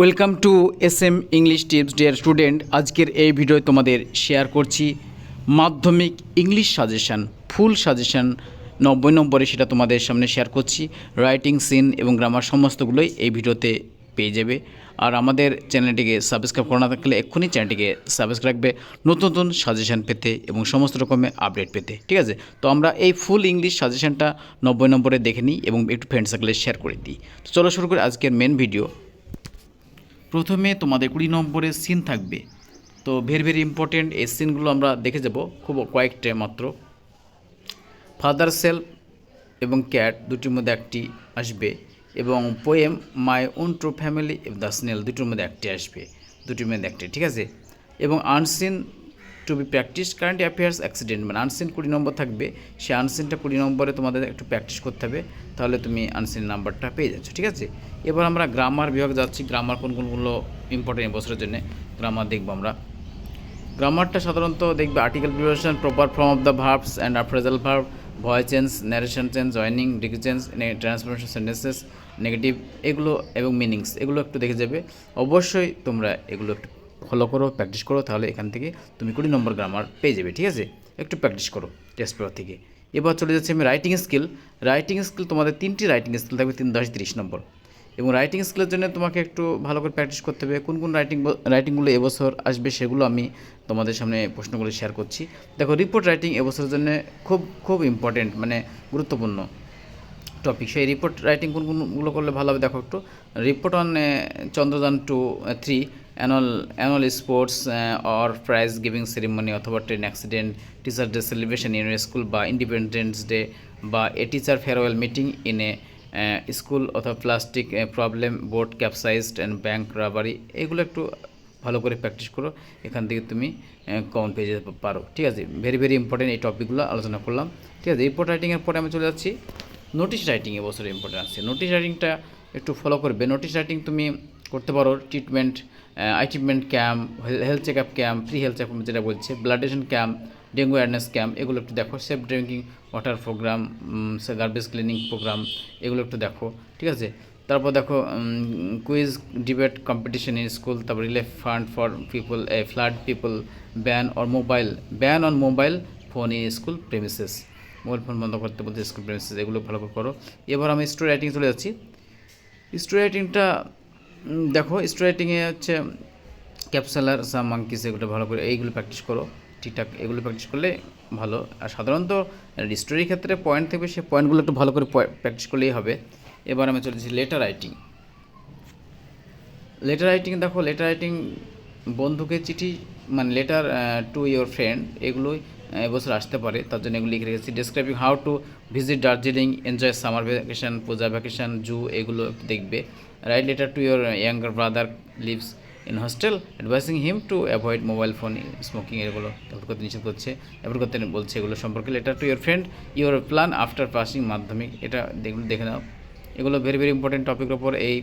Welcome to S M English tips dear student আজকের এই video তোমাদের শেয়ার করছি মাধ্যমিক ইংলিশ সাজেশান ফুল সাজেশান নব্বই নম্বরে সেটা তোমাদের সামনে শেয়ার করছি। রাইটিং সিন এবং গ্রামার সমস্তগুলোই এই ভিডিওতে পেয়ে যাবে। আর আমাদের চ্যানেলটিকে সাবস্ক্রাইব করা না থাকলে এক্ষুনি চ্যানেলটিকে সাবস্ক্রাইব রাখবে। নতুন নতুন সাজেশান পেতে এবং সমস্ত রকমের আপডেট পেতে। ঠিক আছে? তো আমরা এই ফুল ইংলিশ সাজেশানটা নব্বই নম্বরে দেখে নিই এবং একটু ফ্রেন্ড সার্কেলে শেয়ার করে দিই। তো চলো শুরু করে আজকের মেন ভিডিও প্রথমে তোমাদের কুড়ি নম্বরের সিন থাকবে। তো ভেরি ভেরি ইম্পর্টেন্ট এই সিনগুলো আমরা দেখে যাব, খুব কয়েকটা মাত্র। ফাদার সেলফ এবং ক্যাট দুটির মধ্যে একটি আসবে এবং poem my own true family the snail দুটির মধ্যে একটি আসবে, দুটির মধ্যে একটি, ঠিক আছে? এবং unseen to be practice current affairs accident মানে আনসিন কুড়ি নম্বর থাকবে। সেই আনসিনটা কুড়ি নম্বরে তোমাদের একটু প্র্যাকটিস করতে হবে। তাহলে তুমি আনসিন নাম্বারটা পেয়ে যাচ্ছ, ঠিক আছে? এবার আমরা গ্রামার বিভাগ যাচ্ছি। গ্রামার কোন কোনগুলো ইম্পর্টেন্ট বছরের জন্য? গ্রামার দেখব আমরা। গ্রামারটা সাধারণত দেখবে article preposition proper form of the verbs and phrasal verb voice change narration change joining degree change transformation sentences negative এগুলো এবং মিনিংস এগুলো একটু দেখে যাবে। অবশ্যই তোমরা এগুলো একটু ফলো করো প্র্যাকটিস করো, তাহলে এখান থেকে তুমি কুড়ি নম্বর গ্রামার পেয়ে যাবে, ঠিক আছে? একটু প্র্যাকটিস করো টেস্ট পেপার থেকে। এবার চলে যাচ্ছে আমি রাইটিং স্কিল রাইটিং স্কিল তোমাদের তিনটি রাইটিং স্কিল থাকবে, তিন, দশ, তিরিশ নম্বর। এবং রাইটিং স্কিলের জন্য তোমাকে একটু ভালো করে প্র্যাকটিস করতে হবে। কোন কোন রাইটিং রাইটিংগুলো এবছর আসবে সেগুলো আমি তোমাদের সামনে প্রশ্নগুলো শেয়ার করছি। দেখো রিপোর্ট রাইটিং এবছরের জন্য খুব খুব ইম্পর্টেন্ট মানে গুরুত্বপূর্ণ টপিক সেই রিপোর্ট রাইটিং কোন, কোনগুলো করলে ভালো হবে? দেখো একটু। Report on Chandrayaan two three annual annual sports or prize giving ceremony অথবা train accident teacher day celebration in school বা ইন্ডিপেন্ডেন্স ডে বা a teacher farewell meeting in a school অথবা plastic problem boat capsized and bank robbery এগুলো একটু ভালো করে practice করো। এখান থেকে তুমি কমন পেয়ে যেতে পারো। ঠিক আছে? ভেরি ভেরি ইম্পর্টেন্ট এই টপিকগুলো আলোচনা করলাম। ঠিক আছে? রিপোর্ট রাইটিংয়ের পরে আমি চলে যাচ্ছি। নোটিশ রাইটিং এবছর ইম্পর্টেন্ট আছে। নোটিশ রাইটিংটা একটু ফলো করবে। নোটিশ রাইটিং তুমি করতে পারো। Treatment eye treatment camp health check up camp free health check up যেটা বলছে blood donation camp dengue awareness camp এগুলো একটু দেখো safe drinking water programme garbage cleaning programme এগুলো একটু দেখো, ঠিক আছে? তারপর দেখো quiz debate competition in school তারপর relief fund for people a flood people ban or mobile ban on mobile phone in school premises mobile phone বন্ধ করতে বলতে স্কুল প্রেমিসেস এগুলো ভালো করে করো। এবার আমি স্টোরি রাইটিং চলে যাচ্ছি। স্টোরি রাইটিংটা দেখো স্টোরি রাইটিংয়ে হচ্ছে ক্যাপসালার সাম মাঙ্কিস এগুলো ভালো করে এইগুলো প্র্যাকটিস করো, ঠিকঠাক এগুলো প্র্যাকটিস করলে ভালো। আর সাধারণত স্টোরির ক্ষেত্রে পয়েন্ট থাকবে, সে পয়েন্টগুলো একটু ভালো করে প্র্যাকটিস করলেই হবে। এবার আমি চলেছি লেটার রাইটিং লেটার রাইটিং দেখো লেটার রাইটিং বন্ধুকে চিঠি মানে লেটার টু ইয়োর ফ্রেন্ড এগুলোই এবছর আসতে পারে। তার জন্য এগুলো লিখে রেখেছি। Describing how to visit Darjeeling enjoy summer vacation puja vacation zoo এগুলো দেখবে। Write letter to your younger brother lives in hostel advising him to avoid mobile phone smoking এগুলো করতে নিষেধ করছে। অ্যাভয়েড করতে বলছে এগুলো সম্পর্কে। Letter to your friend your plan after passing Madhyamik. এটা দেখুন, দেখে নাও। এগুলো ভেরি ভেরি ইম্পর্টেন্ট টপিকের ওপর এই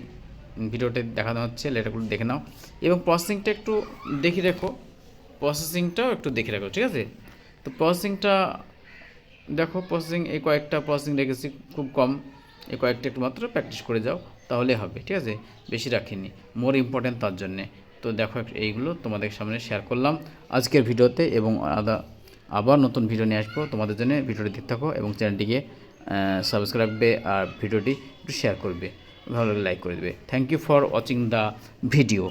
ভিডিওতে দেখানো হচ্ছে। লেটারগুলো দেখে নাও। এবং প্রসেসিংটা একটু দেখে রেখো। প্রসেসিংটাও একটু দেখে রাখো, ঠিক আছে? তো প্রসেসিংটা দেখো প্রসেসিং এই কয়েকটা প্রসেসিং রেখেছি খুব কম। এই কয়েকটা একটু মাত্র প্র্যাকটিস করে যাও, তাহলে হবে, ঠিক আছে? বেশি রাখিনি মোর ইম্পর্টেন্ট তার জন্যে। তো দেখো এইগুলো তোমাদের সামনে শেয়ার করলাম আজকের ভিডিওতে এবং আদা, আবার নতুন ভিডিও নিয়ে আসব। তোমাদের জন্য ভিডিওটি দেখতে থাকো এবং চ্যানেলটিকে সাবস্ক্রাইব করবে আর ভিডিওটি একটু শেয়ার করবে। ভালো লাইক করে দেবে। Thank you for watching the video